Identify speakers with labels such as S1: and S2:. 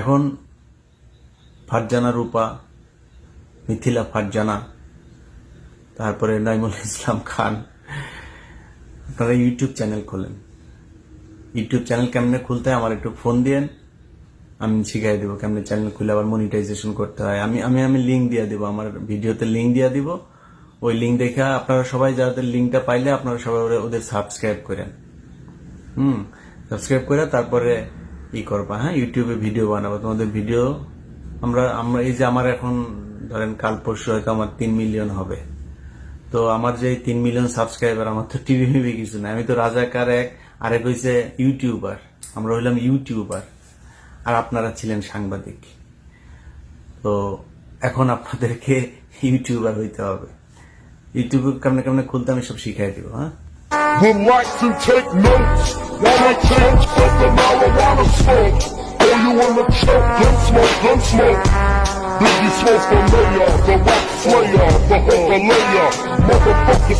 S1: এখন ফারজানা রূপা, মিথিলা ফারজানা, তারপরে নাইমুল ইসলাম খান, আপনারা ইউটিউব চ্যানেল খোলেন। ইউটিউব চ্যানেল কেমনে খুলতে হয় আমার একটু ফোন দিয়েন, আমি শিখাই দেবো কেমনে চ্যানেল খুলে আবার মনিটাইজেশন করতে হয়। আমি আমি আমি লিঙ্ক দিয়ে দিব, আমার ভিডিওতে লিঙ্ক দিয়ে দিব। ওই লিঙ্ক দেখে আপনারা সবাই যাদের লিঙ্কটা পাইলে আপনারা সবাই ওদের সাবস্ক্রাইব করেন। হুম সাবস্ক্রাইব করে তারপরে ই করবা হ্যাঁ? ইউটিউবে ভিডিও বানাবো। তোমাদের ভিডিও আমরা আমরা, এই যে আমার এখন ধরেন কাল পরশু হয়তো আমার তিন মিলিয়ন হবে। তো আমার যে তিন মিলিয়ন সাবস্ক্রাইবার আমার তো টিভি মিভি কিছু না আমি তো রাজাকার এক, আরেক হয়েছে ইউটিউবার আমরা হইলাম ইউটিউবার আর আপনারা ছিলেন সাংবাদিক। তো এখন আপনাদেরকে ইউটিউবার হইতে হবে। ইউটিউব কেমনে কেমনে খুলতে আমি সব শিখাই দিব হ্যাঁ?
S2: Wanna choke? Gun smoke, gun smoke. Biggie smoke the mayor, the rock slayer, the hooker layer, motherfucker.